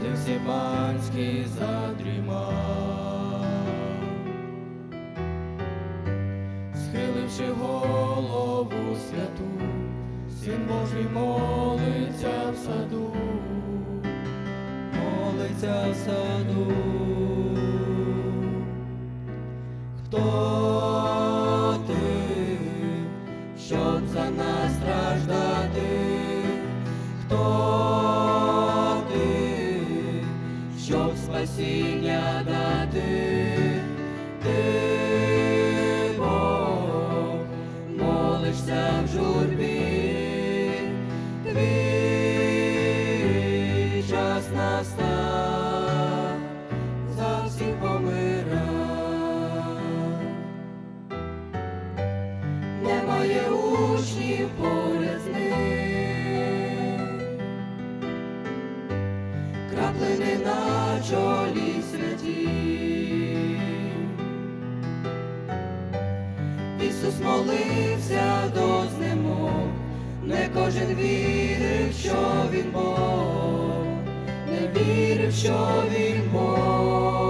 гетьманський задрімав, схиливши голову святу, син Божий молиться в саду, молиться в саду. Щоб спасіння дати? Ти Бог, молишся в журбі, твій час настав, чолі святі. Ісус молився до знемог, не кожен вірив, що він Бог, не вірив, що він Бог.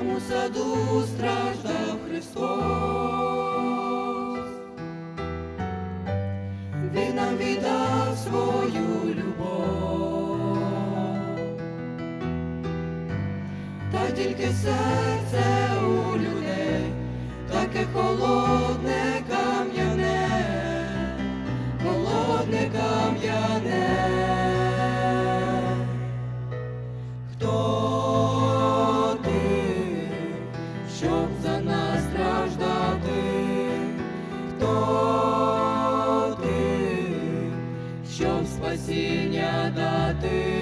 Там у саду страждав Христос, Він нам віддав свою любов, та тільки серце у людей таке холодне спасіння дати?